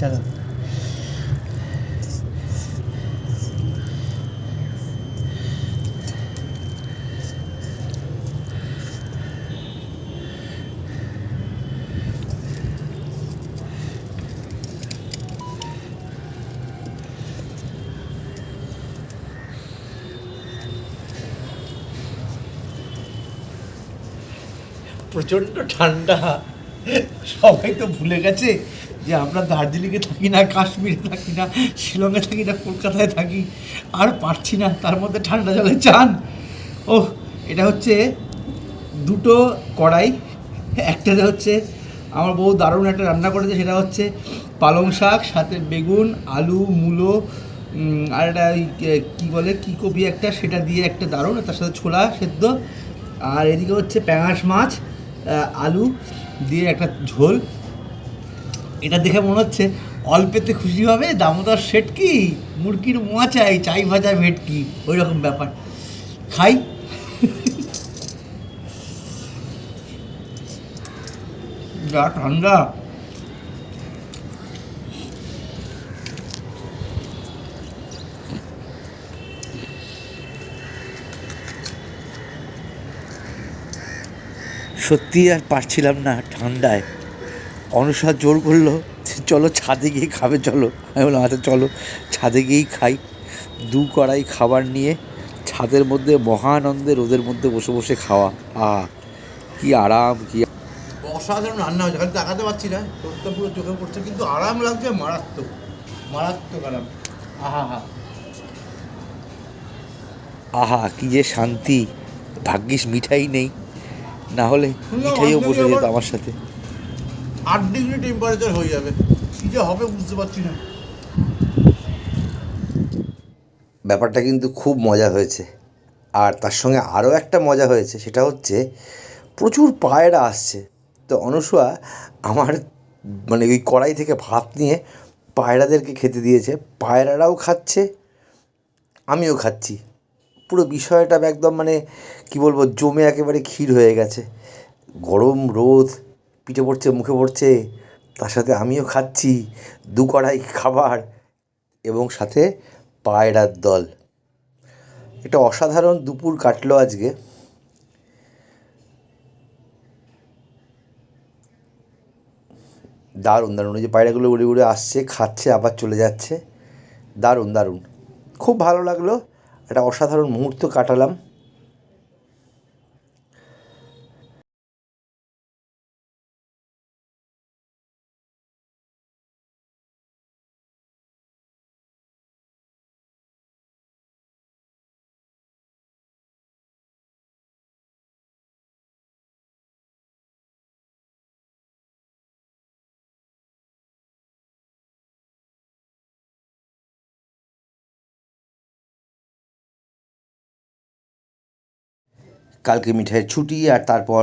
চলো। প্রচণ্ড ঠান্ডা। সবাই তো ভুলে গেছে। যে আমরা দার্জিলিংয়ে থাকি না, কাশ্মীরে থাকি না, শিলংয়ে থাকি না, কলকাতায় থাকি, আর পারছি না, তার মধ্যে ঠান্ডা জলে চান ও এটা হচ্ছে দুটো কড়াই, একটাতে হচ্ছে আমার বউ দারুণ একটা রান্না করেছে, সেটা হচ্ছে পালং শাক, সাথে বেগুন, আলু, মূলো আর একটা কী বলে, কী কপি একটা, সেটা দিয়ে একটা দারুণ তার সাথে ছোলা সেদ্ধ। আর এদিকে হচ্ছে প্যাঙাশ মাছ আলু, দিয়ে একটা ঝোল এটা দেখে মনে হচ্ছে অল্পেতে খুশি হবে, দামোদর সেটকি মুরগির মোয়া চাই চাই ভাজা ভেটকি ওই রকম ব্যাপার। খাই। যা ঠান্ডা। সত্যি আর পারছিলাম না ঠান্ডায়। অনুসার জোর করল চলো ছাদে গিয়ে খাবে চলো। আমি বললাম আচ্ছা চলো। ছাদে গিয়েই খাই দু কড়াই খাবার নিয়ে ছাদের মধ্যে মহানন্দে রোদের মধ্যে বসে বসে খাওয়া। আহ কি আরাম কি অসাধারণ রান্না হয়েছে। খালি তাকাতে পারছি না চোখটা পুরো চোখে পড়ছে কিন্তু আরাম লাগছে মারাত্মক মারাত্মক আরাম। আহা হা আহা কি যে শান্তি। ভাগ্যিস মিঠাই নেই। না হলে মিঠাইও বসে যেত আমার সাথে। আট ডিগ্রি টেম্পারেচার হয়ে যাবে। কী যে হবে বুঝতে পারছি না। ব্যাপারটা কিন্তু খুব মজা হয়েছে। আর তার সঙ্গে আরও একটা মজা হয়েছে, সেটা হচ্ছে প্রচুর পায়রা আসছে। তো অনুসুয়া আমার মানে ওই কড়াই থেকে ভাত নিয়ে পায়রাদেরকে খেতে দিয়েছে। পায়রারাও খাচ্ছে, আমিও খাচ্ছি। পুরো বিষয়টা একদম মানে কি বলব, জমে একেবারে ক্ষীর হয়ে গেছে। গরম রোদ পিঠে পড়ছে, মুখে পড়ছে, তার সাথে আমিও খাচ্ছি, দু কড়াই খাবার এবং সাথে পায়রার দল। এটা অসাধারণ দুপুর কাটলো আজকে। দারুণ দারুণ। ওই যে পায়রাগুলো উড়ে উড়ে আসছে, খাচ্ছে, আবার চলে যাচ্ছে। দারুণ দারুণ। খুব ভালো লাগল। একটা অসাধারণ মুহূর্ত কাটালাম। কালকে মিঠাইয়ের ছুটি আর তারপর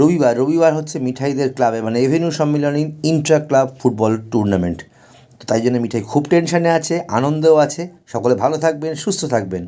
রবিবার। রবিবার হচ্ছে মিঠাইদের ক্লাবে মানে avenue Sammilani intra club football tournament. তো তাই জন্য মিঠাই খুব টেনশনে আছে, আনন্দও আছে। সকলে ভালো থাকবেন, সুস্থ থাকবেন।